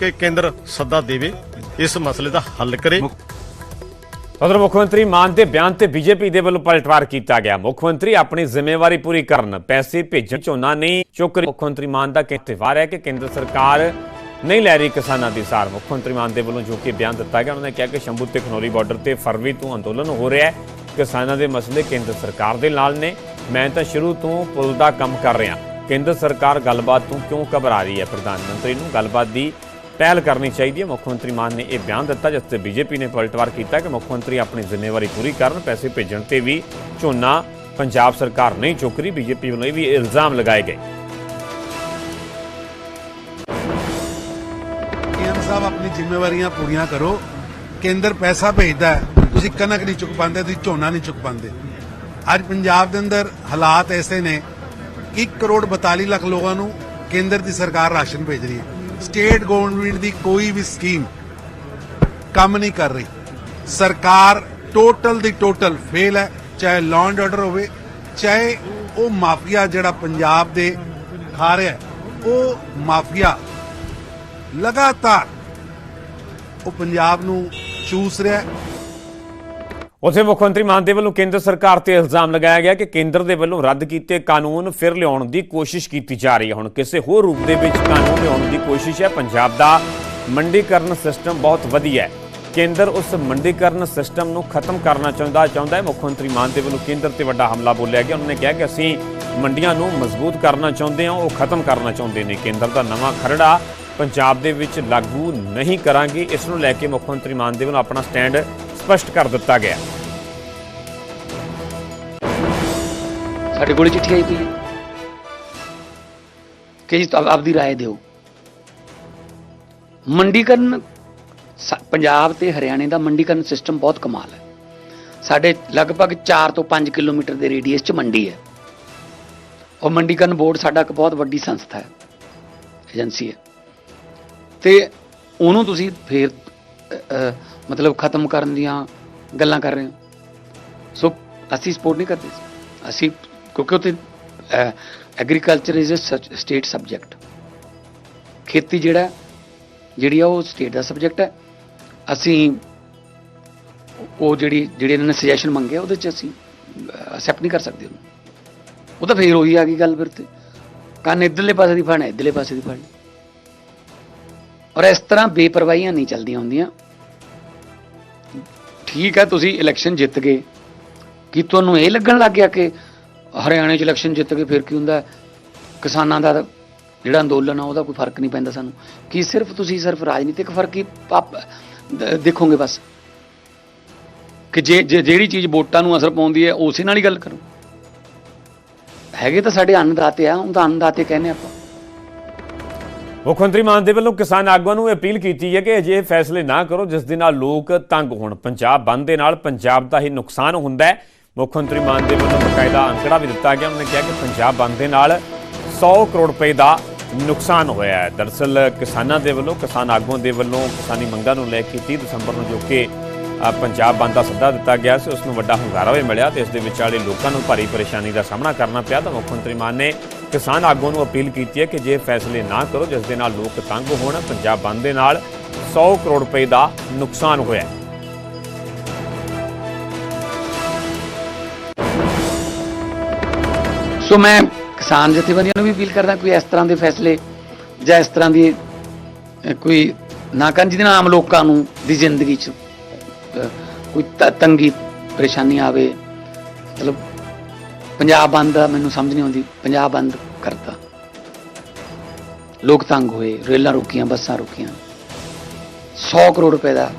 ਕਿ ਕੇਂਦਰ ਸੱਦਾ ਦੇਵੇ। ਇਸ ਮਸਲੇ ਦਾ ਹੱਲ ਕਰੇ। ਉਧਰ ਮੁੱਖ ਮੰਤਰੀ ਮਾਨ ਦੇ ਬਿਆਨ ਤੇ ਬੀਜੇਪੀ ਦੇ ਵੱਲੋਂ ਪਲਟਵਾਰ ਕੀਤਾ ਗਿਆ। ਮੁੱਖ ਮੰਤਰੀ ਆਪਣੀ ਜ਼ਿੰਮੇਵਾਰੀ ਪੂਰੀ ਕਰਨ, ਪੈਸੇ ਭੇਜਣ ਝੋਨਾ ਨਹੀਂ ਚੁੱਕ ਰਹੀ ਮੁੱਖ ਮੰਤਰੀ ਮਾਨ ਦਾ ਕਹਿਤਵਾਰ ਹੈ ਕਿ ਕੇਂਦਰ ਸਰਕਾਰ ਨਹੀਂ ਲੈ ਰਹੀ ਕਿਸਾਨਾਂ ਦੀ ਸਾਰ। ਮੁੱਖ ਮੰਤਰੀ ਮਾਨ ਦੇ ਵੱਲੋਂ ਜੋ ਕਿ ਬਿਆਨ ਦਿੱਤਾ ਗਿਆ, ਉਹਨਾਂ ਨੇ ਕਿਹਾ ਕਿ ਸ਼ੰਭੂ ਤੇ ਖਨੌਰੀ ਬਾਰਡਰ ਤੇ ਫਰਵਰੀ ਤੋਂ ਅੰਦੋਲਨ ਹੋ ਰਿਹਾ ਹੈ। ਕਿਸਾਨਾਂ ਦੇ ਮਸਲੇ ਕੇਂਦਰ ਸਰਕਾਰ ਦੇ ਨਾਲ ਨੇ। ਮੈਂ ਤਾਂ ਸ਼ੁਰੂ ਤੋਂ ਪੁਲ ਦਾ ਕੰਮ ਕਰ ਰਿਹਾ। ਕੇਂਦਰ ਸਰਕਾਰ ਗੱਲਬਾਤ ਤੋਂ ਕਿਉਂ ਘਬਰਾ ਰਹੀ ਹੈ? ਪ੍ਰਧਾਨ ਮੰਤਰੀ ਨੂੰ ਗੱਲਬਾਤ ਦੀ ਪਹਿਲ ਕਰਨੀ ਚਾਹੀਦੀ ਹੈ। ਮੁੱਖ ਮੰਤਰੀ ਮਾਨ ਨੇ ਇਹ ਬਿਆਨ ਦਿੱਤਾ, ਜਿਸ ਤੇ ਬੀਜੇਪੀ ਨੇ ਪਲਟਵਾਰ ਕੀਤਾ ਕਿ ਮੁੱਖ ਮੰਤਰੀ ਆਪਣੀ ਜ਼ਿੰਮੇਵਾਰੀ ਪੂਰੀ ਕਰਨ, ਪੈਸੇ ਭੇਜਣ ਤੇ ਵੀ ਝੋਨਾ ਪੰਜਾਬ ਸਰਕਾਰ ਨਹੀਂ ਚੁੱਕ ਰਹੀ, ਬੀਜੇਪੀ ਵੱਲੋਂ ਇਹ ਵੀ ਇਲਜ਼ਾਮ ਲਗਾਏ ਗਏ। ਕੇਂਦਰ ਸਾਹਿਬ, ਆਪਣੀ ਜ਼ਿੰਮੇਵਾਰੀਆਂ ਪੂਰੀਆਂ ਕਰੋ। ਕੇਂਦਰ ਪੈਸਾ ਭੇਜਦਾ ਹੈ, ਤੁਸੀਂ ਕਣਕ ਨਹੀਂ ਚੁੱਕ ਪਾਉਂਦੇ, ਤੁਸੀਂ ਝੋਨਾ ਨਹੀਂ ਚੁੱਕ ਪਾਉਂਦੇ। ਅੱਜ ਪੰਜਾਬ ਦੇ ਅੰਦਰ ਹਾਲਾਤ ਐਸੇ ਨੇ 1 ਕਰੋੜ 42 ਲੱਖ ਲੋਕਾਂ ਨੂੰ ਕੇਂਦਰ ਦੀ ਸਰਕਾਰ ਰਾਸ਼ਨ ਭੇਜ ਰਹੀ ਹੈ। ਸਟੇਟ ਗਵਰਨਮੈਂਟ ਦੀ ਕੋਈ ਵੀ ਸਕੀਮ ਕੰਮ ਨਹੀਂ ਕਰ ਰਹੀ। ਸਰਕਾਰ ਟੋਟਲ ਦੀ ਟੋਟਲ ਫੇਲ ਹੈ, ਚਾਹੇ ਲਾਅ ਐਂਡ ਆਰਡਰ ਹੋਵੇ, ਚਾਹੇ ਉਹ ਮਾਫੀਆ ਜਿਹੜਾ ਪੰਜਾਬ ਦੇ ਖਾ ਰਿਹਾ ਉਹ ਮਾਫੀਆ ਲਗਾਤਾਰ ਉਹ ਪੰਜਾਬ ਨੂੰ ਚੂਸ ਰਿਹਾ ਉਥੇ ਮੁੱਖ ਮੰਤਰੀ ਮਾਨ ਦੇ ਵੱਲੋਂ ਕੇਂਦਰ ਸਰਕਾਰ ਤੇ ਇਲਜ਼ਾਮ ਲਗਾਇਆ ਗਿਆ ਕਿ ਕੇਂਦਰ ਦੇ ਵੱਲੋਂ ਰੱਦ ਕੀਤੇ ਕਾਨੂੰਨ ਫਿਰ ਲਿਆਉਣ ਦੀ ਕੋਸ਼ਿਸ਼ ਕੀਤੀ ਜਾ ਰਹੀ ਹੈ। ਹੁਣ ਕਿਸੇ ਹੋਰ ਰੂਪ ਦੇ ਵਿੱਚ ਕਾਨੂੰਨ ਲਿਆਉਣ ਦੀ ਕੋਸ਼ਿਸ਼ ਹੈ। ਪੰਜਾਬ ਦਾ ਮੰਡੀਕਰਨ ਸਿਸਟਮ ਬਹੁਤ ਵਧੀਆ ਹੈ। ਕੇਂਦਰ ਉਸ ਮੰਡੀਕਰਨ ਸਿਸਟਮ ਨੂੰ ਖਤਮ ਕਰਨਾ ਚਾਹੁੰਦਾ ਚਾਹੁੰਦਾ ਹੈ। ਮੁੱਖ ਮੰਤਰੀ ਮਾਨ ਦੇ ਵੱਲੋਂ ਕੇਂਦਰ ਤੇ ਵੱਡਾ ਹਮਲਾ ਬੋਲਿਆ ਗਿਆ। ਉਹਨਾਂ ਨੇ ਕਿਹਾ ਕਿ ਅਸੀਂ ਮੰਡੀਆਂ ਨੂੰ ਮਜ਼ਬੂਤ ਕਰਨਾ ਚਾਹੁੰਦੇ ਹਾਂ, ਉਹ ਖਤਮ ਕਰਨਾ ਚਾਹੁੰਦੇ ਨੇ। ਕੇਂਦਰ ਦਾ ਨਵਾਂ ਖਰੜਾ ਪੰਜਾਬ ਦੇ ਵਿੱਚ ਲਾਗੂ ਨਹੀਂ ਕਰਾਂਗੇ ਇਸ ਨੂੰ ਲੈ ਕੇ ਮੁੱਖ ਮੰਤਰੀ ਮਾਨ ਦੇ ਵੱਲੋਂ ਆਪਣਾ ਸਟੈਂਡ ਸਪਸ਼ਟ ਕਰ ਦਿੱਤਾ ਗਿਆ ਸਾਡੇ ਕੋਲ ਚਿੱਠੀ ਆਈ ਪਈ ਹੈ ਕਿ ਜੀ ਆਪ- ਆਪਦੀ رائے ਦਿਓ ਮੰਡੀਕਰਨ ਸ- ਪੰਜਾਬ ਤੇ ਹਰਿਆਣੇ ਦਾ ਮੰਡੀਕਰਨ ਸਿਸਟਮ ਬਹੁਤ ਕਮਾਲ ਹੈ ਸਾਡੇ ਲਗਭਗ 4 ਤੋਂ 5 ਕਿਲੋਮੀਟਰ ਦੇ ਰੇਡੀਅਸ 'ਚ ਮੰਡੀ ਹੈ ਔਰ ਮੰਡੀਕਰਨ ਬੋਰਡ ਸਾਡਾ ਇੱਕ ਬਹੁਤ ਵੱਡੀ ਸੰਸਥਾ ਹੈ ਏਜੰਸੀ ਹੈ ਤੇ ਉਹਨੂੰ ਤੁਸੀਂ ਫੇਰ ਮਤਲਬ ਖਤਮ ਕਰਨ ਦੀਆਂ ਗੱਲਾਂ ਕਰ ਰਹੇ ਹੋ। ਸੋ ਅਸੀਂ ਸਪੋਰਟ ਨਹੀਂ ਕਰਦੇ। ਅਸੀਂ, ਕਿਉਂਕਿ ਉੱਥੇ agriculture is a state subject ਖੇਤੀ ਜਿਹੜਾ, ਜਿਹੜੀ ਆ ਉਹ ਸਟੇਟ ਦਾ ਸਬਜੈਕਟ ਹੈ। ਅਸੀਂ, ਉਹ ਜਿਹੜੀ ਜਿਹੜੀ ਇਹਨਾਂ ਨੇ ਸੁਜੈਸ਼ਨ ਮੰਗੇ ਉਹਦੇ ਚ ਅਸੀਂ ਅਸੈਪਟ ਨਹੀਂ ਕਰ ਸਕਦੇ। ਉਹਨੂੰ ਉਹ ਤਾਂ ਫੇਰ ਉਹੀ ਆ ਗਈ ਗੱਲ ਫਿਰ ਤੇ। ਕੰਨ ਇੱਧਰਲੇ ਪਾਸੇ ਦੀ ਫੜਨਾ, ਇੱਧਰਲੇ ਪਾਸੇ ਦੀ ਫੜਨੀ। ਔਰ ਇਸ ਤਰ੍ਹਾਂ ਬੇਪਰਵਾਹੀਆਂ ਨਹੀਂ ਚੱਲਦੀਆਂ ਹੁੰਦੀਆਂ। ਠੀਕ ਹੈ, ਤੁਸੀਂ ਇਲੈਕਸ਼ਨ ਜਿੱਤ ਗਏ। ਕੀ ਤੁਹਾਨੂੰ ਇਹ ਲੱਗਣ ਲੱਗ ਗਿਆ ਕਿ ਹਰਿਆਣੇ 'ਚ ਇਲੈਕਸ਼ਨ ਜਿੱਤ ਕੇ ਫਿਰ ਕੀ ਹੁੰਦਾ ਕਿਸਾਨਾਂ ਦਾ ਜਿਹੜਾ ਅੰਦੋਲਨ ਆ, ਉਹਦਾ ਕੋਈ ਫ਼ਰਕ ਨਹੀਂ ਪੈਂਦਾ ਸਾਨੂੰ। ਕੀ ਸਿਰਫ ਤੁਸੀਂ ਸਿਰਫ ਰਾਜਨੀਤਿਕ ਫ਼ਰਕ ਹੀ ਪਾਪ- ਦੇਖੋਗੇ ਬਸ? ਕਿ ਜੇ, ਜੇ- ਜਿਹੜੀ ਚੀਜ਼ ਵੋਟਾਂ ਨੂੰ ਅਸਰ ਪਾਉਂਦੀ ਹੈ, ਉਸੇ ਨਾਲ ਹੀ ਗੱਲ ਕਰੋ। ਹੈਗੇ ਤਾਂ ਸਾਡੇ ਅੰਨਦਾਤੇ ਆ ਉਹਦਾ ਅੰਨਦਾਤੇ ਕਹਿੰਦੇ ਆਪਾਂ। ਮੁੱਖ ਮੰਤਰੀ ਮਾਨ ਦੇ ਵੱਲੋਂ ਕਿਸਾਨ ਆਗੂਆਂ ਨੂੰ ਅਪੀਲ ਕੀਤੀ ਹੈ ਕਿ ਅਜਿਹੇ ਫੈਸਲੇ ਨਾ ਕਰੋ, ਜਿਸ ਦੇ ਨਾਲ ਲੋਕ ਤੰਗ ਹੋਣ। ਪੰਜਾਬ ਬੰਦ ਦੇ ਨਾਲ ਪੰਜਾਬ ਦਾ ਹੀ ਨੁਕਸਾਨ ਹੁੰਦਾ ਹੈ। ਮੁੱਖ ਮੰਤਰੀ ਮਾਨ ਦੇ ਵੱਲੋਂ ਬਕਾਇਦਾ ਅੰਕੜਾ ਵੀ ਦਿੱਤਾ ਗਿਆ। ਉਹਨਾਂ ਨੇ ਕਿਹਾ ਕਿ ਪੰਜਾਬ ਬੰਦ ਦੇ ਨਾਲ 100 ਕਰੋੜ ਰੁਪਏ ਦਾ ਨੁਕਸਾਨ ਹੋਇਆ ਹੈ। ਦਰਅਸਲ ਕਿਸਾਨਾਂ ਦੇ ਵੱਲੋਂ, ਕਿਸਾਨ ਆਗੂਆਂ ਦੇ ਵੱਲੋਂ, ਕਿਸਾਨੀ ਮੰਗਾਂ ਨੂੰ ਲੈ ਕੇ 30 ਦਸੰਬਰ ਨੂੰ ਜੋ ਕਿ ਪੰਜਾਬ ਬੰਦ ਦਾ ਸੱਦਾ ਦਿੱਤਾ ਗਿਆ ਸੀ, ਉਸ ਨੂੰ ਵੱਡਾ ਹੁੰਗਾਰਾ ਵੀ ਮਿਲਿਆ ਤੇ ਇਸ ਦੇ ਵਿਚਾਲੇ ਲੋਕਾਂ ਨੂੰ ਭਾਰੀ ਪਰੇਸ਼ਾਨੀ ਦਾ ਸਾਹਮਣਾ ਕਰਨਾ ਪਿਆ। ਤਾਂ ਮੁੱਖ ਮੰਤਰੀ ਮਾਨ ਨੇ ਕਿਸਾਨ ਆਗੂਆਂ ਨੂੰ ਅਪੀਲ ਕੀਤੀ ਹੈ ਕਿ ਜੇ ਫੈਸਲੇ ਨਾ ਕਰੋ, ਜਿਸ ਦੇ ਨਾਲ ਲੋਕ ਤੰਗ ਹੋਣ, ਪੰਜਾਬ ਬੰਦ ਦੇ ਨਾਲ 100 ਕਰੋੜ ਰੁਪਏ ਦਾ ਨੁਕਸਾਨ ਹੋਇਆ ਹੈ। ਸੋ ਮੈਂ ਕਿਸਾਨ ਜਥੇਬੰਦੀਆਂ ਨੂੰ ਵੀ ਅਪੀਲ ਕਰਦਾ ਕੋਈ ਇਸ ਤਰ੍ਹਾਂ ਦੇ ਫੈਸਲੇ ਜਾਂ ਇਸ ਤਰ੍ਹਾਂ ਦੀ ਕੋਈ ਨਾ ਕਰਨ ਜਿਹਦੇ ਨਾਲ ਆਮ ਲੋਕਾਂ ਨੂੰ ਦੀ ਜ਼ਿੰਦਗੀ 'ਚ ਕੋਈ ਤੰਗੀ, ਪਰੇਸ਼ਾਨੀ ਆਵੇ, ਮਤਲਬ ਪੰਜਾਬ ਬੰਦ ਦਾ ਮੈਨੂੰ ਸਮਝ ਨਹੀਂ ਆਉਂਦੀ। ਪੰਜਾਬ ਬੰਦ ਕਰਤਾ। ਲੋਕ ਤੰਗ ਹੋਏ, ਰੇਲਾਂ ਰੁਕੀਆਂ, ਬੱਸਾਂ ਰੁਕੀਆਂ। 100 ਕਰੋੜ ਰੁਪਏ ਦਾ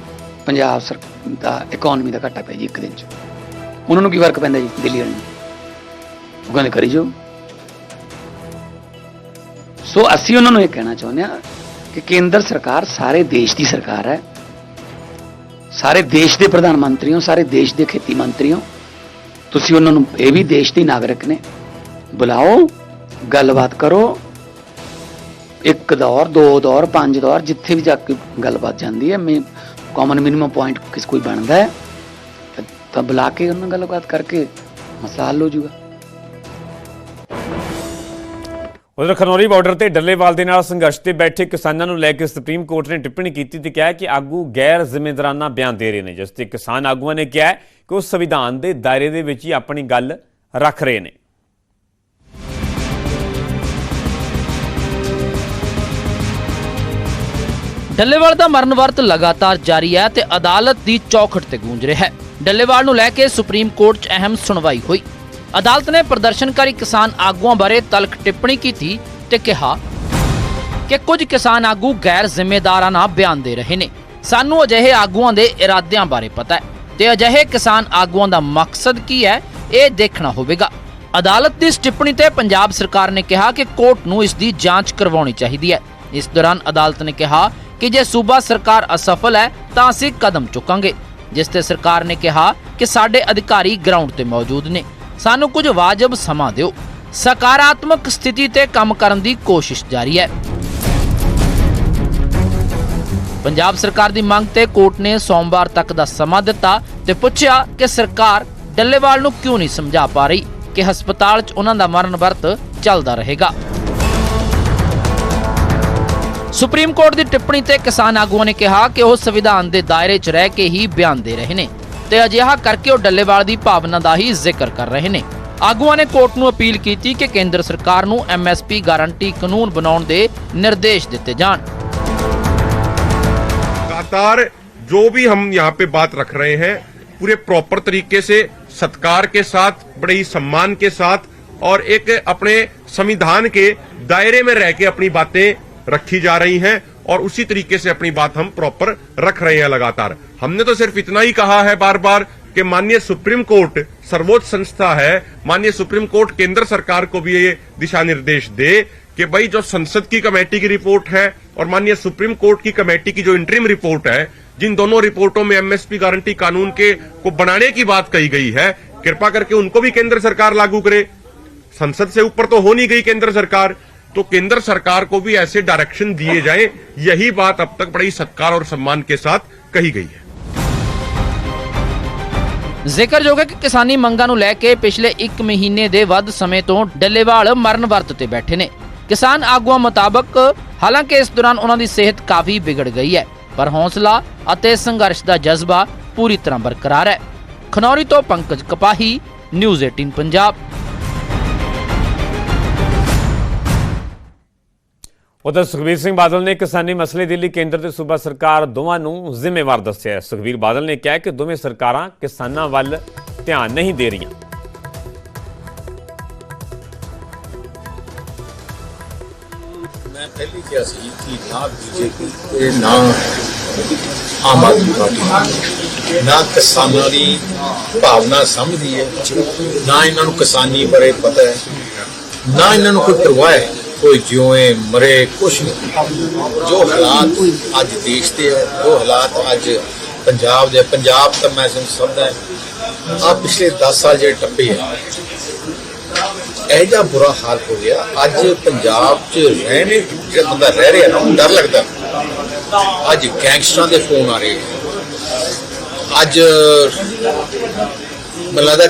ਪੰਜਾਬ ਸਰ, ਦਾ ਇਕਨੋਮੀ ਦਾ ਘਾਟਾ ਪਿਆ ਜੀ ਇੱਕ ਦਿਨ 'ਚ। ਉਹਨਾਂ ਨੂੰ ਕੀ ਫ਼ਰਕ ਪੈਂਦਾ ਜੀ, ਦਿੱਲੀ ਵਾਲਿਆਂ ਨੂੰ? ਉਹ ਕਹਿੰਦੇ, ਕਰੀ ਜਾਓ। ਸੋ ਅਸੀਂ ਉਹਨਾਂ ਨੂੰ ਇਹ ਕਹਿਣਾ ਚਾਹੁੰਦੇ ਹਾਂ ਕਿ ਕੇਂਦਰ ਸਰਕਾਰ ਸਾਰੇ ਦੇਸ਼ ਦੀ ਸਰਕਾਰ ਹੈ। ਸਾਰੇ ਦੇਸ਼ ਦੇ ਪ੍ਰਧਾਨ ਮੰਤਰੀ ਹੋ ਸਾਰੇ ਦੇਸ਼ ਦੇ ਖੇਤੀ ਮੰਤਰੀ ਹੋ ਤੁਸੀਂ ਉਹਨਾਂ ਨੂੰ ਇਹ ਵੀ ਦੇਸ਼ ਦੇ ਨਾਗਰਿਕ ਨੇ। ਬੁਲਾਓ, ਗੱਲਬਾਤ ਕਰੋ। ਇੱਕ ਦੌਰ, ਦੋ ਦੌਰ, ਪੰਜ ਦੌਰ, ਜਿੱਥੇ ਵੀ ਜਾ ਕੇ ਗੱਲਬਾਤ ਜਾਂਦੀ ਹੈ ਮੈਂ ਕਾਮਨ ਮਿਨੀਮਮ ਪੁਆਇੰਟ ਕਿਸ ਕੋਈ ਬਣਦਾ ਹੈ, ਤਾਂ- ਬੁਲਾ ਕੇ ਉਹਨਾਂ ਨਾਲ ਗੱਲਬਾਤ ਕਰਕੇ ਮਸਲਾ ਹੱਲ ਹੋ ਜਾਊਗਾ। ਉਧਰ ਖਨੌਰੀ ਬਾਰਡਰ ਤੇ ਡੱਲੇਵਾਲ ਦੇ ਨਾਲ ਸੰਘਰਸ਼ ਤੇ ਬੈਠੇ ਕਿਸਾਨਾਂ ਨੂੰ ਲੈ ਕੇ ਸੁਪਰੀਮ ਕੋਰਟ ਨੇ ਟਿੱਪਣੀ ਕੀਤੀ ਤੇ ਕਿਹਾ ਕਿ ਆਗੂ ਗੈਰ ਜ਼ਿੰਮੇਦਾਰਾਨਾ ਬਿਆਨ ਦੇ ਰਹੇ ਨੇ, ਜਿਸ ਤੇ ਕਿਸਾਨ ਆਗੂਆਂ ਨੇ ਕਿਹਾ ਕਿ ਉਹ ਸੰਵਿਧਾਨ ਦੇ ਦਾਇਰੇ ਦੇ ਵਿੱਚ ਹੀ ਆਪਣੀ ਗੱਲ ਰੱਖ ਰਹੇ ਨੇ। ਡੱਲੇਵਾਲ ਦਾ ਮਰਨ ਵਰਤ ਲਗਾਤਾਰ ਜਾਰੀ ਹੈ ਤੇ ਅਦਾਲਤ ਦੀ ਚੌਖਟ ਤੇ ਗੂੰਜ ਰਿਹਾ ਹੈ। ਡੱਲੇਵਾਲ ਨੂੰ ਲੈ ਕੇ ਸੁਪਰੀਮ ਕੋਰਟ 'ਚ ਅਹਿਮ ਸੁਣਵਾਈ ਹੋਈ। ਅਦਾਲਤ ਨੇ ਪ੍ਰਦਰਸ਼ਨਕਾਰੀ ਕਿਸਾਨ ਆਗੂਆਂ ਬਾਰੇ ਤਲਖ ਟਿੱਪਣੀ ਕੀਤੀ ਤੇ ਕਿਹਾ ਕਿ ਕੁਝ ਕਿਸਾਨ ਆਗੂ ਗੈਰ ਜ਼ਿੰਮੇਦਾਰਾਨਾ ਬਿਆਨ ਦੇ ਰਹੇ ਨੇ। ਸਾਨੂੰ ਅਜਿਹੇ ਆਗੂਆਂ ਦੇ ਇਰਾਦਿਆਂ ਬਾਰੇ ਪਤਾ ਹੈ ਤੇ ਅਜਿਹੇ ਕਿਸਾਨ ਆਗੂਆਂ ਦਾ ਮਕਸਦ ਕੀ ਹੈ, ਇਹ ਦੇਖਣਾ ਹੋਵੇਗਾ। ਅਦਾਲਤ ਦੀ ਇਸ ਟਿੱਪਣੀ ਤੇ ਪੰਜਾਬ ਸਰਕਾਰ ਨੇ ਕਿਹਾ ਕਿ ਕੋਰਟ ਨੂੰ ਇਸ ਦੀ ਜਾਂਚ ਕਰਵਾਉਣੀ ਚਾਹੀਦੀ ਹੈ। ਇਸ ਦੌਰਾਨ ਅਦਾਲਤ ਨੇ ਕਿਹਾ ਕਿ ਜੇ ਸੂਬਾ ਸਰਕਾਰ ਅਸਫਲ ਹੈ, ਤਾਂ ਅਸੀਂ ਕਦਮ ਚੁੱਕਾਂਗੇ। ਜਿਸ ਤੇ ਸਰਕਾਰ ਨੇ ਕਿਹਾ ਕਿ ਸਾਡੇ ਅਧਿਕਾਰੀ ਗਰਾਊਂਡ ਤੇ ਮੌਜੂਦ ਨੇ। ਸਾਨੂੰ ਕੁਝ ਵਾਜਬ ਸਮਾਂ ਦਿਓ। ਸਕਾਰਾਤਮਕ ਸਥਿਤੀ ਤੇ ਕੰਮ ਕਰਨ ਦੀ ਕੋਸ਼ਿਸ਼ ਜਾਰੀ ਹੈ। ਪੰਜਾਬ ਸਰਕਾਰ ਦੀ ਮੰਗ ਤੇ ਕੋਰਟ ਨੇ ਸੋਮਵਾਰ ਤੱਕ ਦਾ ਸਮਾਂ ਦਿੱਤਾ ਤੇ ਪੁੱਛਿਆ ਕਿ ਸਰਕਾਰ ਡੱਲੇਵਾਲ ਨੂੰ ਕਿਉਂ ਨਹੀਂ ਸਮਝਾ ਪਾ ਰਹੀ ਕਿ ਹਸਪਤਾਲ 'ਚ ਉਹਨਾਂ ਦਾ ਮਰਨ ਵਰਤ ਚੱਲਦਾ ਰਹੇਗਾ। ਸੁਪਰੀਮ ਕੋਰਟ ਦੀ ਟਿੱਪਣੀ ਤੇ ਕਿਸਾਨ ਆਗੂਆਂ ਨੇ ਕਿਹਾ ਕਿ ਉਹ ਸੰਵਿਧਾਨ ਦੇ ਦਾਇਰੇ 'ਚ ਰਹਿ ਕੇ ਹੀ ਬਿਆਨ ਦੇ ਰਹੇ ਨੇ। ਤੇ ਅਜਿਹਾ ਕਰਕੇ ਉਹ ਡੱਲੇਵਾਲ ਦੀ ਭਾਵਨਾ ਦਾ ਹੀ ਜ਼ਿਕਰ ਕਰ ਰਹੇ ਨੇ ਆਗੂਆਂ ਨੇ ਕੋਰਟ ਨੂੰ ਅਪੀਲ ਕੀਤੀ ਕਿ ਕੇਂਦਰ ਸਰਕਾਰ ਨੂੰ ਐਮਐਸਪੀ ਗਾਰੰਟੀ ਕਾਨੂੰਨ ਬਣਾਉਣ ਦੇ ਨਿਰਦੇਸ਼ ਦਿੱਤੇ ਜਾਣ ਲਗਾਤਾਰ जो भी हम यहाँ पे बात रख रहे हैं पूरे प्रॉपर तरीके से सत्कार के साथ बड़े ही सम्मान के साथ और एक अपने संविधान के दायरे में रह के अपनी बातें रखी जा रही हैं और उसी तरीके से अपनी बात हम प्रॉपर रख रहे हैं लगातार। हमने तो सिर्फ़ इतना ही कहा है बार बार कि माननीय सुप्रीम कोर्ट सर्वोच्च संस्था है, माननीय सुप्रीम कोर्ट केंद्र सरकार को भी ये दिशा निर्देश दे कि भाई जो संसद की कमेटी की रिपोर्ट है और माननीय सुप्रीम कोर्ट की कमेटी की जो इंटरिम रिपोर्ट है, जिन दोनों रिपोर्टों में एमएसपी गारंटी कानून के को बनाने की बात कही गई है, कृपा करके उनको भी केंद्र सरकार लागू करे। संसद से ऊपर तो हो नहीं गई केंद्र सरकार। तो केंद्र सरकार को भी ऐसे डायरेक्शन दिए जाए यही बात अब तक बड़ी सत्कार और सम्मान के साथ कही गई है ਜ਼ਿਕਰਯੋਗ ਹੈ ਕਿ ਕਿਸਾਨੀ ਮੰਗਾਂ ਨੂੰ ਲੈ ਕੇ ਪਿਛਲੇ 1 ਮਹੀਨੇ ਦੇ ਵੱਧ ਸਮੇਂ ਤੋਂ ਡੱਲੇਵਾਲ ਮਰਨ ਵਰਤ ਤੇ ਬੈਠੇ ਨੇ ਕਿਸਾਨ ਆਗੂਆਂ ਮੁਤਾਬਕ ਹਾਲਾਂਕਿ ਇਸ ਦੌਰਾਨ ਉਹਨਾਂ ਦੀ ਸਿਹਤ ਕਾਫੀ ਵਿਗੜ ਗਈ ਹੈ ਪਰ ਹੌਸਲਾ ਅਤੇ ਸੰਘਰਸ਼ ਦਾ ਜਜ਼ਬਾ ਪੂਰੀ ਤਰ੍ਹਾਂ ਬਰਕਰਾਰ ਹੈ ਖਨੌਰੀ ਤੋਂ ਪੰਕਜ ਕਪਾਹੀ ਨਿਊਜ਼ 18 ਪੰਜਾਬ ਉਧਰ ਸੁਖਬੀਰ ਸਿੰਘ ਬਾਦਲ ਨੇ ਕਿਸਾਨੀ ਮਸਲੇ ਦੇ ਲਈ ਕੇਂਦਰ ਤੇ ਸੂਬਾ ਸਰਕਾਰ ਦੋਵਾਂ ਨੂੰ ਜ਼ਿੰਮੇਵਾਰ ਦੱਸਿਆ ਸੁਖਬੀਰ ਬਾਦਲ ਨੇ ਕਿਹਾ ਕਿ ਦੋਵੇਂ ਸਰਕਾਰਾਂ ਕਿਸਾਨਾਂ ਵੱਲ ਧਿਆਨ ਨਹੀਂ ਦੇ ਰਹੀਆਂ। ਮੈਂ ਪਹਿਲੀ ਕਿਹਾ ਸੀ ਕਿ ਨਾ ਬੀਜੇਪੀ ਤੇ ਨਾ ਆਮ ਆਦਮੀ ਪਾਰਟੀ। ਨਾ ਕਿਸਾਨਾਂ ਦੀ ਭਾਵਨਾ ਸਮਝਦੀ ਹੈ, ਨਾ ਇਹਨਾਂ ਨੂੰ ਕਿਸਾਨੀ ਬਾਰੇ ਪਤਾ ਹੈ, ਨਾ ਇਹਨਾਂ ਨੂੰ ਕੋਈ ਪਰਵਾਹ ਹੈ। ਕੋਈ ਜਿਉਏ ਮਰੇ, ਕੁਛ ਨਹੀਂ ਜੋ ਹਾਲਾਤ ਅੱਜ ਦੇਸ਼ ਦੇ ਹੈ ਉਹ ਹਾਲਾਤ ਅੱਜ ਪੰਜਾਬ ਦੇ ਪੰਜਾਬ ਤਾਂ ਮੈਂ ਤੁਹਾਨੂੰ ਸਮਝਦਾ ਆ ਪਿਛਲੇ 10 ਸਾਲ ਜਿਹੜੇ ਟੱਪੇ ਆ, ਇਹ ਜਿਹਾ ਬੁਰਾ ਹਾਲ ਹੋ ਗਿਆ। ਅੱਜ ਪੰਜਾਬ 'ਚ ਰਹਿਣੇ, ਜਿਹੜਾ ਬੰਦਾ ਰਹਿ ਰਿਹਾ ਨਾ ਡਰ ਲੱਗਦਾ। ਅੱਜ ਗੈਂਗਸਟਰਾਂ ਦੇ ਫੋਨ ਆ ਰਹੇ ਅੱਜ ਮੈਨੂੰ ਲੱਗਦਾ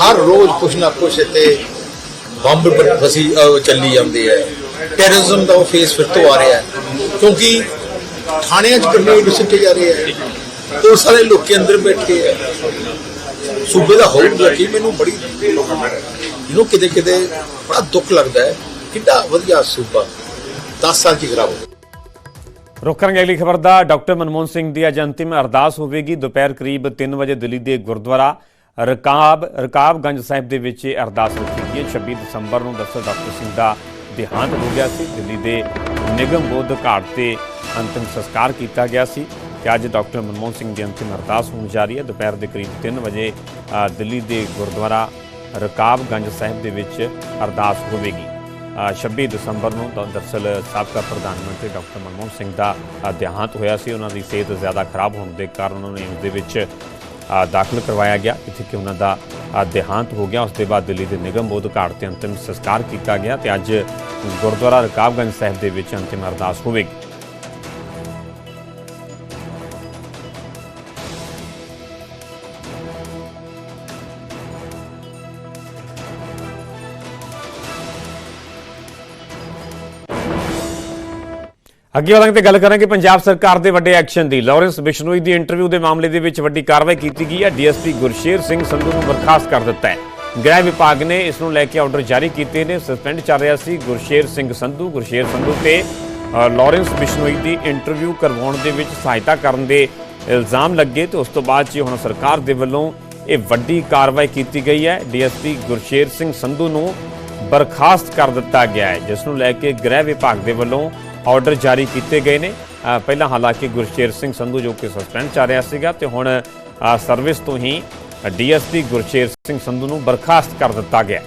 ਹਰ ਰੋਜ਼ ਕੁਛ ਨਾ ਕੁਛ ਤੇ ਬੰਬ ਫਸੀ, ਅਹ ਚੱਲੀ ਜਾਂਦੇ ਆ ਟੈਰਰਿਜ਼ਮ ਦਾ ਉਹ ਫੇਸ ਫਿਰ ਤੋਂ ਆ ਰਿਹਾ ਹੈ। ਕਿਉਂਕਿ ਥਾਣਿਆਂ 'ਚ ਗ੍ਰਨੇਡ ਸਿੱਟੇ ਜਾ ਰਹੇ ਆ ਉਹ ਸਾਰੇ ਲੋਕੀ ਅੰਦਰ ਬੈਠੇ ਆ ਸੂਬੇ ਦਾ ਹੋਊਗਾ ਕਿ ਮੈਨੂੰ ਬੜੀ ਇਹਨੂੰ ਕਿਤੇ ਕਿਤੇ ਬੜਾ ਦੁੱਖ ਲੱਗਦਾ ਹੈ। ਕਿੰਨਾ ਵਧੀਆ ਸੂਬਾ। 10 ਸਾਲ ਚ ਖਰਾਬ ਹੋ ਗਿਆ। ਰੁਕ ਕਰਾਂਗੇ ਅਗਲੀ ਖਬਰ ਦਾ। ਡਾਕਟਰ ਮਨਮੋਹਨ ਸਿੰਘ ਦੀ ਅੱਜ ਅੰਤਿਮ ਅਰਦਾਸ ਹੋਵੇਗੀ। ਦੁਪਹਿਰ ਕਰੀਬ 3 ਵਜੇ ਦਿੱਲੀ ਦੇ ਗੁਰਦੁਆਰਾ ਰਕਾਬ ਰਕਾਬਗੰਜ ਸਾਹਿਬ ਦੇ ਵਿੱਚ ਇਹ ਅਰਦਾਸ ਰੱਖੀ ਗਈ ਹੈ। 26 ਦਸੰਬਰ ਨੂੰ ਦਰਅਸਲ ਡਾਕਟਰ ਸਿੰਘ ਦਾ ਦੇਹਾਂਤ ਹੋ ਗਿਆ ਸੀ। ਦਿੱਲੀ ਦੇ ਨਿਗਮ ਬੋਧ ਘਾਟ ਤੇ ਅੰਤਿਮ ਸੰਸਕਾਰ ਕੀਤਾ ਗਿਆ ਸੀ ਤੇ ਅੱਜ ਡਾਕਟਰ ਮਨਮੋਹਨ ਸਿੰਘ ਦੀ ਅੰਤਿਮ ਅਰਦਾਸ ਹੋਣ ਜਾ ਰਹੀ ਹੈ। ਦੁਪਹਿਰ ਦੇ ਕਰੀਬ 3 ਵਜੇ ਦਿੱਲੀ ਦੇ ਗੁਰਦੁਆਰਾ ਰਕਾਬਗੰਜ ਸਾਹਿਬ ਦੇ ਵਿੱਚ ਅਰਦਾਸ ਹੋਵੇਗੀ। ਅ, 26 ਦਸੰਬਰ ਨੂੰ ਤਾਂ ਦਰਅਸਲ ਸਾਬਕਾ ਪ੍ਰਧਾਨ ਮੰਤਰੀ ਡਾਕਟਰ ਮਨਮੋਹਨ ਸਿੰਘ ਦਾ ਦੇਹਾਂਤ ਹੋਇਆ ਸੀ। ਉਹਨਾਂ ਦੀ ਸਿਹਤ ਜ਼ਿਆਦਾ ਖਰਾਬ ਹੋਣ ਦੇ ਕਾਰਨ ਉਹਨਾਂ ਨੇ ਇਸ ਦੇ ਵਿੱਚ ਦਾਖਲ ਕਰਵਾਇਆ ਗਿਆ, ਜਿੱਥੇ ਕਿ ਉਹਨਾਂ ਦਾ ਦੇਹਾਂਤ ਹੋ ਗਿਆ। ਉਸ ਦੇ ਬਾਅਦ ਦਿੱਲੀ ਦੇ ਨਿਗਮ ਬੋਧ ਘਾਟ ਤੇ ਅੰਤਿਮ ਸੰਸਕਾਰ ਕੀਤਾ ਗਿਆ ਤੇ ਅੱਜ ਗੁਰਦੁਆਰਾ ਰਕਾਬਗੰਜ ਸਾਹਿਬ ਦੇ ਵਿੱਚ ਅੰਤਿਮ ਅਰਦਾਸ ਹੋਵੇਗੀ। ਅੱਗੇ ਵਧਾਂਗੇ ਤੇ ਗੱਲ ਕਰਾਂਗੇ ਪੰਜਾਬ ਸਰਕਾਰ ਦੇ ਵੱਡੇ ਐਕਸ਼ਨ ਦੀ। ਲਾਰੈਂਸ ਬਿਸ਼ਨੋਈ ਦੀ ਇੰਟਰਵਿਊ ਦੇ ਮਾਮਲੇ ਦੇ ਵਿੱਚ ਵੱਡੀ ਕਾਰਵਾਈ ਕੀਤੀ ਗਈ ਹੈ। ਡੀਐਸਪੀ ਗੁਰਸ਼ੇਰ ਸਿੰਘ ਸੰਧੂ ਨੂੰ ਬਰਖਾਸਤ ਕਰ ਦਿੱਤਾ ਹੈ। ਗ੍ਰਹਿ ਵਿਭਾਗ ਨੇ ਇਸ ਨੂੰ ਲੈ ਕੇ ਆਰਡਰ ਜਾਰੀ ਕੀਤੇ ਨੇ। ਸਸਪੈਂਡ ਚੱਲ ਰਿਹਾ ਸੀ ਗੁਰਸ਼ੇਰ ਸਿੰਘ ਸੰਧੂ। ਗੁਰਸ਼ੇਰ ਸੰਧੂ ਤੇ ਅ, ਲਾਰੈਂਸ ਬਿਸ਼ਨੋਈ ਦੀ ਇੰਟਰਵਿਊ ਕਰਵਾਉਣ ਦੇ ਵਿੱਚ ਸਹਾਇਤਾ ਕਰਨ ਦੇ ਇਲਜ਼ਾਮ ਲੱਗੇ ਤੇ ਉਸ ਤੋਂ ਬਾਅਦ 'ਚ ਹੁਣ ਸਰਕਾਰ ਦੇ ਵੱਲੋਂ ਇਹ ਵੱਡੀ ਕਾਰਵਾਈ ਕੀਤੀ ਗਈ ਹੈ। ਡੀਐਸਪੀ ਗੁਰਸ਼ੇਰ ਸਿੰਘ ਸੰਧੂ ਨੂੰ ਬਰਖਾਸਤ ਕਰ ਦਿੱਤਾ ਗਿਆ ਹੈ ਜਿਸ ਨੂੰ ਲੈ ਕੇ ਗ੍ਰਹਿ ਵਿਭਾਗ ਦੇ ਵੱਲੋਂ ਆਰਡਰ ਜਾਰੀ ਕੀਤੇ ਗਏ ਨੇ। ਪਹਿਲਾਂ ਹਾਲਾਂਕਿ ਗੁਰਸ਼ੇਰ ਸਿੰਘ ਸੰਧੂ ਜੋ ਕਿ ਸਸਪੈਂਡ ਚੱਲ ਰਿਹਾ ਸੀਗਾ ਤੇ ਹੁਣ ਸਰਵਿਸ ਤੋਂ ਹੀ ਡੀਐਸਪੀ ਗੁਰਸ਼ੇਰ ਸਿੰਘ ਸੰਧੂ ਨੂੰ ਬਰਖਾਸਤ ਕਰ ਦਿੱਤਾ ਗਿਆ।